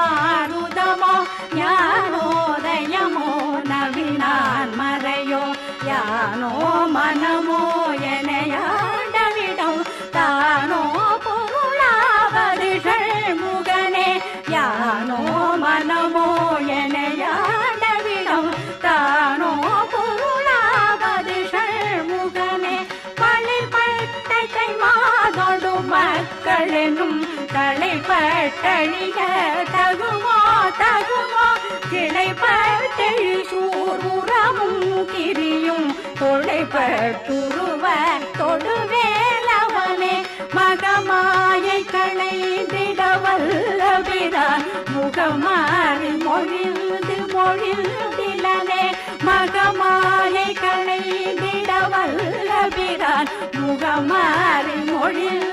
கணல் ஞானோதயமோ நவினான் மறையோ யானோ மனமோ எனையாண்டவிடம் தானோ பொருளாவது முகனே யானோ மனமோ மக்களெனும் தலைப்பட்டணிக. தகுமோ தகுமோ கிளைப்பட்டழி சூர்முறமும் கிரியும். தொலைப்பட்டுருவ தொடுவேலவனே மகமாயை களைந்திடவல்லபிரான் முகமாறி மொழிந்து மொழிந்திலனே மகமாயை களைந்திடவல்லபிரான் முகமாறி மொழிந்து மொழிந்து